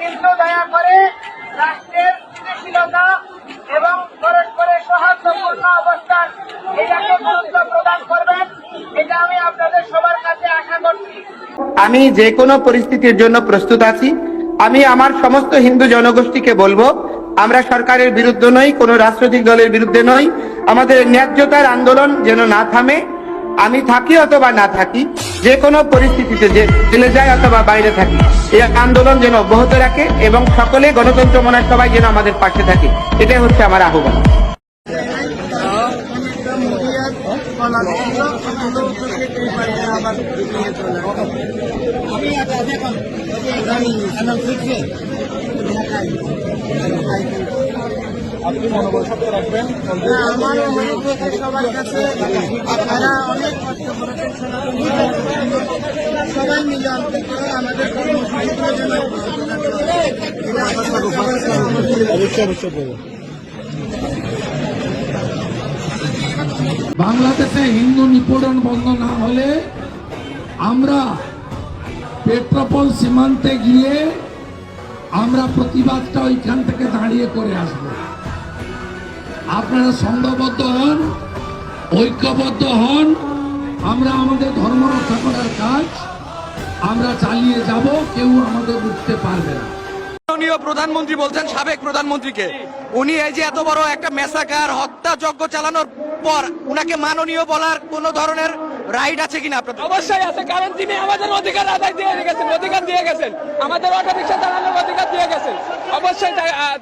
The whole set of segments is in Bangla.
কিন্তু দয়া করে রাষ্ট্রের স্থিতিশীলতা এবং পরস্পরের সৌহার্দ্যপূর্ণ অবস্থান এটাকে গুরুত্ব প্রদান করবেন, এটা আমি আপনাদের সবার কাছে আশা করছি। আমি যে কোনো পরিস্থিতির জন্য প্রস্তুত আছি। আমি আমার সমস্ত হিন্দু জনগোষ্ঠীকে বলব, আমরা সরকারের বিরুদ্ধে নই, কোনো রাজনৈতিক দলের বিরুদ্ধে নই। আমাদের ন্যায্যতার আন্দোলন যেন না থামে। আমি থাকি অথবা না থাকি, যে কোনো পরিস্থিতিতে যে চলে যায় অথবা বাইরে থাকি, এই আন্দোলন যেন অব্যাহত রাখে এবং সকলে গণতন্ত্র মনে সবাই যেন আমাদের পাশে থাকে, এটাই হচ্ছে আমার আহ্বান। আমার অনুরোধ হচ্ছে সবার কাছে আপনারা অনেক কষ্ট করেছেন সবাই মিলে আমাদের বাংলাদেশে হিন্দু নিপীড়ন বন্ধ না হলে আমরা পেট্রোপল সীমান্তে গিয়ে আমরা প্রতিবাদটা ওইখান থেকে দাঁড়িয়ে করে আসব। আপনারা সংঘবদ্ধ হন, ঐক্যবদ্ধ হন। আমরা আমাদের ধর্ম রক্ষা করার কাজ, আমরা চালিয়ে যাব, কেউ আমাদের উঠতে পারবে না। মাননীয় প্রধানমন্ত্রী বলছেন, সাবেক প্রধানমন্ত্রীকে। উনি এই যে এত বড় একটা মেসাকার হত্যাযজ্ঞ চালানোর পর, উনাকে মাননীয় বলার কোন ধরনের রাইট আছে কিনা আপনাদের? অবশ্যই আছে কারণ তিনি আমাদের অধিকার আদায় দিয়ে গেছেন অধিকার দিয়ে গেছেন। আমাদের অটো রিক্সা চালানোর অধিকার দিয়ে গেছেন। অবশ্যই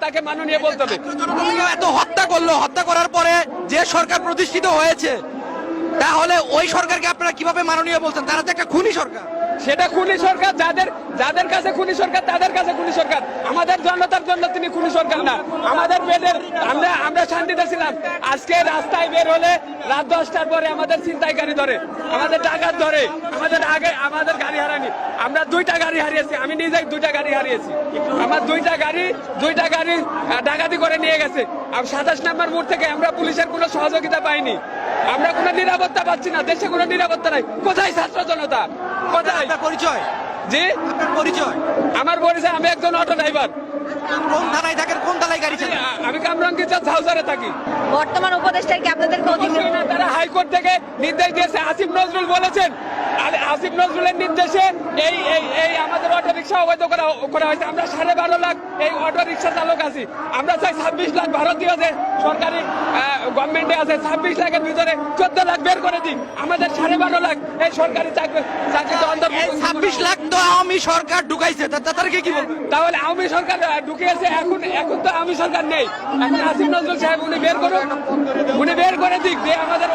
তাকে মাননীয় বলতে হবে। এত হত্যা করল হত্যা করার পরে যে সরকার প্রতিষ্ঠিত হয়েছে তাহলে ওই সরকারকে আপনারা কীভাবে মাননীয় বলছেন? তারা তো একটা খুনি সরকার। সেটা খুনি সরকার, যাদের যাদের কাছে খুনি সরকার, তাদের কাছে খুনি সরকার। আমাদের জনতার জন্য তিনি খুনি সরকার না। আমাদের বেদের আমরা আমরা শান্তিতে ছিলাম। আজকে রাস্তায় বের হলে রাত দশটার পরে আমাদের ছিনতাইকারী ধরে, আমাদের ডাকাত ধরে, আমাদের আগে, আমাদের গাড়ি হারানি আমরা দুইটা গাড়ি হারিয়েছি, আমি নিজে দুইটা গাড়ি হারিয়েছি। আমার দুইটা গাড়ি দুইটা গাড়ি ডাকাতি করে নিয়ে গেছে। আর সাতাশ নাম্বার মোড় থেকে আমরা পুলিশের কোনো সহযোগিতা পাইনি। আমরা কোনো নিরাপত্তা পাচ্ছি না, দেশে কোনো নিরাপত্তা নাই। কোথায় ছাত্র জনতা? কোথায়? আপনার পরিচয়। জি? আপনার পরিচয়। আমার পরিচয় আমি একজন অটো ড্রাইভার। কোন থানায় থাকেন কোন থানায় গাড়ি চালান? আমি কামরাঙ্গি হাউসারে থাকি। বর্তমান উপদেষ্টা কি আপনাদের তারা হাইকোর্ট থেকে নির্দেশ দিয়েছে। আসিফ নজরুল বলেছেন। আর আসিফ নজরুলের নির্দেশে এই এই এই আমাদের রিক্সা অবৈধ করা করা হয়েছে। আমরা সাড়ে বারো লাখ এই অটো রিক্সা চালক আছি। আমরা চাই ছাব্বিশ লাখ ভারতীয় আছে সরকারি গভর্নমেন্টে আছে ছাব্বিশ লাখের ভিতরে চোদ্দ লাখ বের করে দিন। আমাদের সাড়ে বারো লাখ এই সরকারি চাকরি চাকরিতে অন্তর্ভুক্ত ছাব্বিশ লাখ তো আওয়ামী সরকার ঢুকাইছে। তাদেরকে কি বলবেন তাহলে আওয়ামী সরকার ঢুকিয়েছে এখন এখন তো আওয়ামী সরকার নেই। এখন আসিফ নজরুল সাহেব উনি বের করুন উনি বের করে দিক দিয়ে আমাদের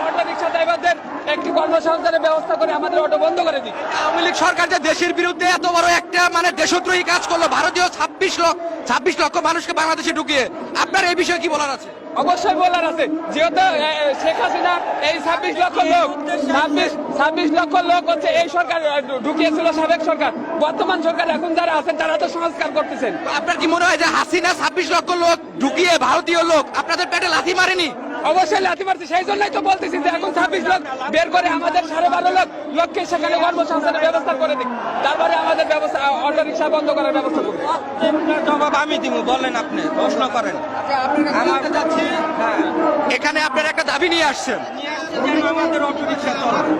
একটি কর্মসংস্থানের ব্যবস্থা করে আমাদের অটো বন্ধ করে দিক আওয়ামী লীগ সরকার যে দেশের বিরুদ্ধে এত বড় একটা মানে দেশদ্রোহী কাজ করল ভারতীয় ছাব্বিশ লক্ষ ছাব্বিশ লক্ষ মানুষকে বাংলাদেশে ঢুকিয়ে আপনার এই বিষয়ে কি বলার আছে? অবশ্যই বলার আছে। যেহেতু শেখ হাসিনা এই ছাব্বিশ লক্ষ লোক ছাব্বিশ ছাব্বিশ লক্ষ লোক হচ্ছে এই সরকার ঢুকিয়েছিল সাবেক সরকার। বর্তমান সরকার এখন যারা আছেন তারা তো সংস্কার করতেছেন। আপনার কি মনে হয় যে হাসিনা ছাব্বিশ লক্ষ লোক ঢুকিয়ে ভারতীয় লোক আপনাদের পেটে লাথি মারেনি? অবশ্যই লাথি মারছে সেই জন্যই তো বলতেছি যে এখন ছাব্বিশ লাখ বের করে আমাদের সাড়ে বারো লাখ লোককে সেখানে কর্মসংস্থানের ব্যবস্থা করে দিক। তারপরে আমাদের ব্যবস্থা অটো রিক্সা বন্ধ করার ব্যবস্থা জবাব আমি দিব বলেন আপনি প্রশ্ন করেন। আমার যাচ্ছি এখানে আপনার একটা দাবি নিয়ে আসছেন।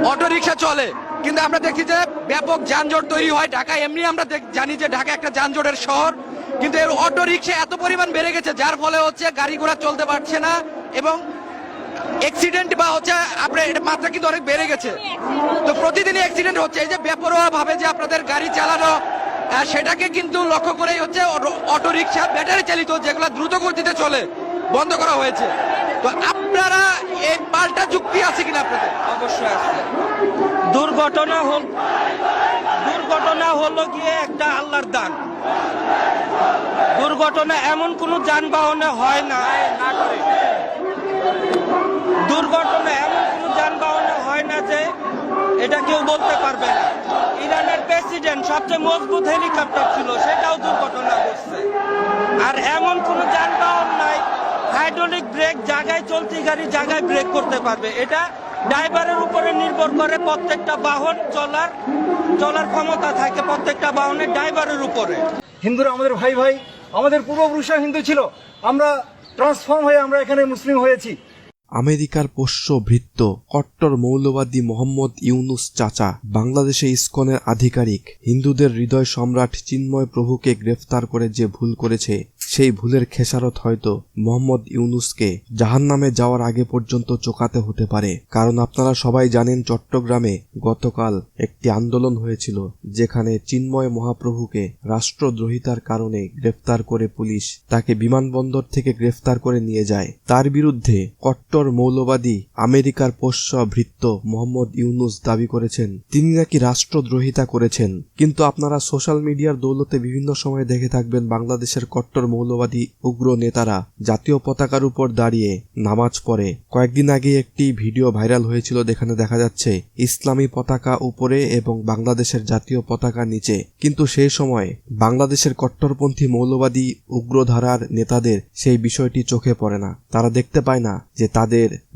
অটো রিক্সা চলে। কিন্তু আমরা দেখছি যে ব্যাপক যানজট তৈরি হয় ঢাকা এমনি আমরা দেখ- জানি যে ঢাকা একটা যানজটের শহর কিন্তু এর অটো রিক্সা এত পরিমাণ বেড়ে গেছে যার ফলে হচ্ছে গাড়ি ঘোড়া চলতে পারছে না এবং অ্যাক্সিডেন্ট বা হচ্ছে আপনার এটা মাত্রা কিন্তু অনেক বেড়ে গেছে। তো প্রতিদিনই অ্যাক্সিডেন্ট হচ্ছে। এই যে বেপরোয়া ভাবে যে আপনাদের গাড়ি চালানো সেটাকে কিন্তু লক্ষ্য করেই হচ্ছে অটো রিক্সা, ব্যাটারি চালিত যেগুলো দ্রুত গতিতে চলে, বন্ধ করা হয়েছে। তো আপনারা এই পাল্টা যুক্তি আছে কিনা আপনাদের? অবশ্যই আছে। দুর্ঘটনা হল দুর্ঘটনা হলো গিয়ে একটা আল্লাহর দান। দুর্ঘটনা এমন কোনো যানবাহনে হয় না। দুর্ঘটনা এমন কোনো যানবাহনে হয় না যে এটা কেউ বলতে পারবে না। ইরানের প্রেসিডেন্ট সবচেয়ে মজবুত হেলিকপ্টার ছিল, সেটাও দুর্ঘটনা ঘটছে। আর এমন কোনো যানবাহন নাই, হাইড্রোলিক ব্রেক জায়গায় চলতি গাড়ি জায়গায় ব্রেক করতে পারবে। এটা ড্রাইভারের উপরে নির্ভর করে প্রত্যেকটা বাহন চলার চলার ক্ষমতা থাকে প্রত্যেকটা বাহনের ড্রাইভারের উপরে। হিন্দুরা আমাদের ভাই ভাই, আমাদের পূর্বপুরুষরা হিন্দু ছিল। আমরা ট্রান্সফর্ম হয়ে আমরা এখানে মুসলিম হয়েছি। আমেরিকার পোষ্য ভৃত্য কট্টর মৌলবাদী মোহাম্মদ ইউনুস চাচা বাংলাদেশে ইসকনের আধিকারিক। হিন্দুদের হৃদয় সম্রাট চিন্ময় প্রভুকে গ্রেফতার করে যে ভুল করেছে, সেই ভুলের খেসারত হয়তো মোহাম্মদ ইউনুসকে জাহান্নামে যাওয়ার আগে পর্যন্ত চোকাতে হতে পারে। কারণ আপনারা সবাই জানেন চট্টগ্রামে গতকাল একটি আন্দোলন হয়েছিল, যেখানে চিন্ময় মহাপ্রভুকে রাষ্ট্রদ্রোহিতার কারণে গ্রেফতার করে পুলিশ তাকে বিমানবন্দর থেকে গ্রেফতার করে নিয়ে যায়। তার বিরুদ্ধে কট্টর মৌলবাদী আমেরিকার পোষ্য ভৃত্য মোহাম্মদ ইউনুস দাবি করেছেন, তিনি নাকি রাষ্ট্রদ্রোহিতা করেছেন। কিন্তু আপনারা সোশ্যাল মিডিয়ার দৌলতে বিভিন্ন সময় দেখে থাকবেন বাংলাদেশের কট্টর মৌলবাদী উগ্র নেতারা জাতীয় পতাকার উপর দাঁড়িয়ে নামাজ পড়ে। কয়েকদিন আগে একটি ভিডিও ভাইরাল হয়েছিল, যেখানে দেখা যাচ্ছে ইসলামী পতাকা উপরে এবং বাংলাদেশের জাতীয় পতাকা নিচে। কিন্তু সেই সময় বাংলাদেশের কট্টরপন্থী মৌলবাদী উগ্রধারার নেতাদের সেই বিষয়টি চোখে পড়ে না। তারা দেখতে পায় না যে তাদের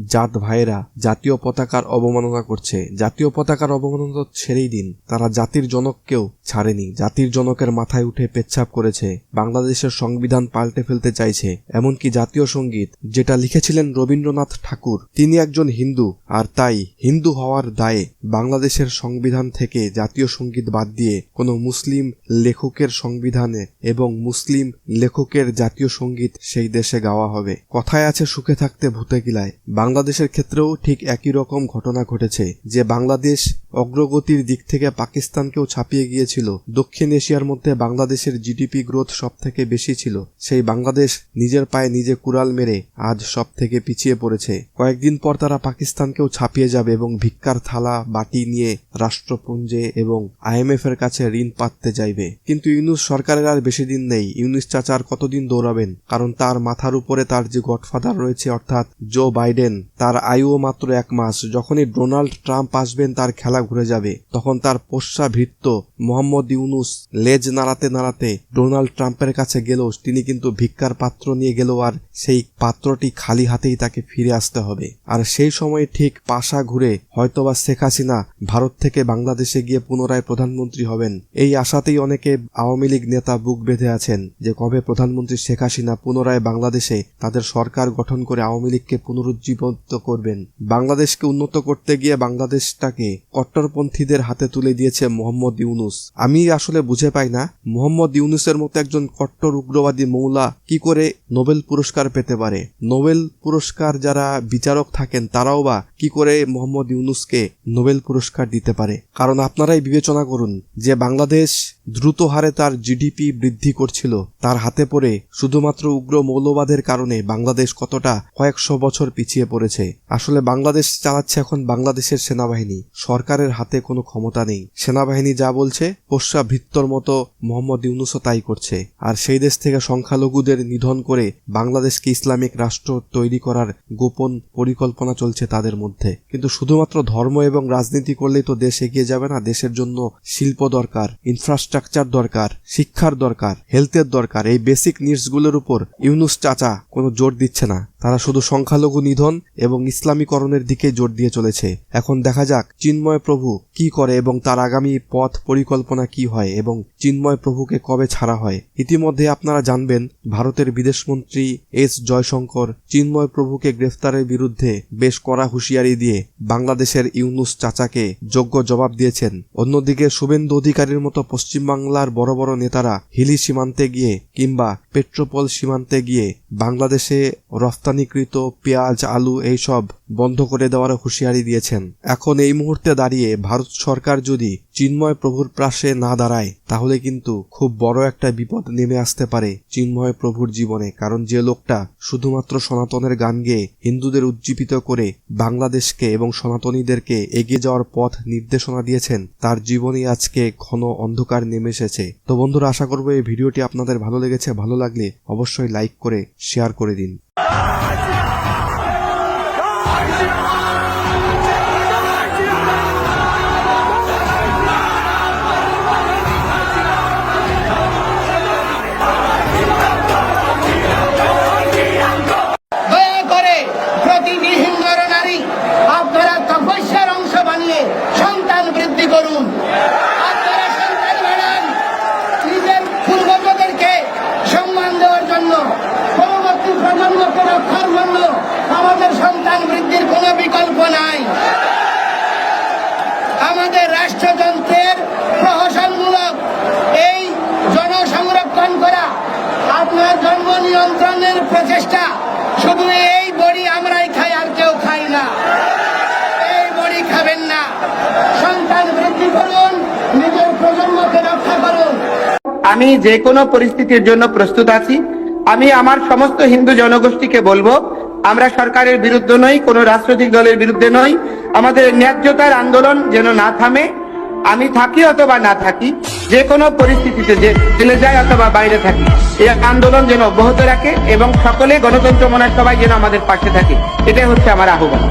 জাত ভাইয়েরা জাতীয় পতাকার অবমাননা করছে। জাতীয় পতাকার অবমাননা তো ছেড়েই দিন। তারা জাতির জনককেও ছাড়েনি। জাতির জনকের মাথায় উঠে পেচ্ছাপ করেছে। বাংলাদেশের সংবিধান পাল্টে ফেলতে চাইছে। এমনকি জাতীয় সংগীত, যেটা লিখেছিলেন রবীন্দ্রনাথ ঠাকুর, তিনি একজন হিন্দু, আর তাই হিন্দু হওয়ার দায়ে বাংলাদেশের সংবিধান থেকে জাতীয় সংগীত বাদ দিয়ে কোনো মুসলিম লেখকের সংবিধানে এবং মুসলিম লেখকের জাতীয় সংগীত সেই দেশে গাওয়া হবে। কথায় আছে, সুখে থাকতে ভূতে গিলায়। বাংলাদেশের ক্ষেত্রেও ঠিক একই রকম ঘটনা ঘটেছে যে বাংলাদেশ অগ্রগতির দিক থেকে পাকিস্তানকেও ছাপিয়ে গিয়েছিল। দক্ষিণ এশিয়ার মধ্যে বাংলাদেশের জিডিপি গ্রোথ সব থেকে বেশি ছিল। সেই বাংলাদেশ নিজের পায়ে নিজে কুড়াল মেরে আজ সব থেকে পিছিয়ে পড়েছে। কয়েকদিন পর তারা পাকিস্তানকেও ছাপিয়ে যাবে এবং ভিক্ষার থালা, বাটি নিয়ে রাষ্ট্রপুঞ্জে এবং আইএমএফ এর কাছে ঋণ পাততে যাইবে। কিন্তু ইউনুস সরকারের আর বেশি দিন নেই। ইউনুস চাচার কতদিন দৌড়াবেন? কারণ তার মাথার উপরে তার যে গডফাদার রয়েছে, অর্থাৎ জো বাইডেন, তার আয়ুও মাত্র এক মাস। যখনই ডোনাল্ড ট্রাম্প আসবেন, তার খেলা ঘুরে যাবে। তখন তার পোষ্যা ভৃত্য মোহাম্মদ ইউনুস লেজ নাড়াতে নাড়াতে ডোনাল্ড ট্রাম্পের কাছে গেলেও তিনি কিন্তু ভিক্ষার পাত্র নিয়ে গেলেও আর সেই পাত্রটি খালি হাতেই তাকে ফিরে আসতে হবে। আর সেই সময় ঠিক পাশা ঘুরে হয়তোবা শেখ হাসিনা ভারত থেকে বাংলাদেশে গিয়ে পুনরায় প্রধানমন্ত্রী হবেন। এই আশাতেই অনেকে আওয়ামী লীগ নেতা বুক বেঁধে আছেন যে কবে প্রধানমন্ত্রী শেখ হাসিনা পুনরায় বাংলাদেশে তাদের সরকার গঠন করে আওয়ামী লীগকে পুনরুজ্জীবিত করবেন। বাংলাদেশকে উন্নত করতে গিয়ে বাংলাদেশটাকে কট্টরপন্থীদের হাতে তুলে দিয়েছে মোহাম্মদ ইউনুস। আমি আসলে বুঝে পাই না, মোহাম্মদ ইউনুসের মতো একজন কট্টর উগ্রবাদী মৌলা কি করে নোবেল পুরস্কার পেতে পারে? নোবেল পুরস্কার যারা বিচারক থাকেন, তারাও বা কি করে মোহাম্মদ ইউনুসকে নোবেল পুরস্কার দিতে পারে? কারণ আপনারাই বিবেচনা করুন যে বাংলাদেশ দ্রুত হারে তার জিডিপি বৃদ্ধি করছিল। তার হাতে পড়ে শুধুমাত্র উগ্র মৌলবাদের কারণে বাংলাদেশ কতটা কয়েকশো বছর পিছিয়ে পড়েছে। আসলে বাংলাদেশ চালাচ্ছে এখন বাংলাদেশের সেনাবাহিনী। সরকারের হাতে কোনো ক্ষমতা নেই। সেনাবাহিনী যা বলছে, পোষ্যা ভৃত্তর মতো মোহাম্মদ ইউনুসও তাই করছে। আর সেই দেশ থেকে সংখ্যালঘুদের নিধন করে বাংলাদেশকে ইসলামিক রাষ্ট্র তৈরি করার গোপন পরিকল্পনা চলছে তাদের মধ্যে। কিন্তু শুধুমাত্র ধর্ম এবং রাজনীতি করলেই তো দেশ এগিয়ে যাবে না, দেশের জন্য শিল্প দরকার ইনফ্রাস্ট্রাকচার দরকার, শিক্ষার দরকার হেলথের দরকার। এই বেসিক নিডসগুলোর উপর ইউনুস চাচা কোনো জোর দিচ্ছে না। তারা শুধু সংখ্যালঘু নিধন এবং ইসলামীকরণের দিকে জোর দিয়ে চলেছে। এখন দেখা যাক, চিন্ময় প্রভু কি করে এবং তার আগামী পথ পরিকল্পনা কি হয় এবং চিন্ময় প্রভুকে কবে ছাড়া হয়? ইতিমধ্যে আপনারা জানবেন, ভারতের বিদেশমন্ত্রী এস জয়শঙ্কর চিন্ময় প্রভুকে গ্রেফতারের বিরুদ্ধে বেশ কড়া হুঁশিয়ারি দিয়ে বাংলাদেশের ইউনুস চাচাকে যোগ্য জবাব দিয়েছেন। অন্যদিকে শুভেন্দু অধিকারীর মতো পশ্চিমবাংলার বড় বড় নেতারা হিলি সীমান্তে গিয়ে কিংবা পেট্রোপল সীমান্তে গিয়ে বাংলাদেশে রফতানিকৃত পেঁয়াজ, আলু এইসব বন্ধ করে দেওয়ার হুঁশিয়ারি দিয়েছেন। এখন এই মুহূর্তে দাঁড়িয়ে ভারত সরকার যদি চিন্ময় প্রভুর পাশে না দাঁড়ায়, তাহলে কিন্তু খুব বড় একটা বিপদ নেমে আসতে পারে চিন্ময় প্রভুর জীবনে। কারণ যে লোকটা শুধুমাত্র সনাতনের গান গেয়ে হিন্দুদের উজ্জীবিত করে বাংলাদেশকে এবং সনাতনীদেরকে এগিয়ে যাওয়ার পথ নির্দেশনা দিয়েছেন, তার জীবনই আজকে ঘন অন্ধকার নেমে এসেছে। তো বন্ধুরা, আশা করব এই ভিডিওটি আপনাদের ভালো লেগেছে। ভালো লাগলে অবশ্যই লাইক করে, শেয়ার করে দিন। দয়া আমি যে কোনো পরিস্থিতির জন্য প্রস্তুত আছি। আমি আমার সমস্ত হিন্দু জনগোষ্ঠীকে বলব, আমরা সরকারের বিরুদ্ধে নই, কোনো রাজনৈতিক দলের বিরুদ্ধে নই। আমাদের ন্যায্যতার আন্দোলন যেন না থামে, আমি থাকি অথবা না থাকি, যে কোনো পরিস্থিতিতে যে জেলে যায় অথবা বাইরে থাকি, এই আন্দোলন যেন অব্যাহত রাখে এবং সকলে গণতন্ত্র মনে সবাই যেন আমাদের পাশে থাকে। এটাই হচ্ছে আমার আহ্বান।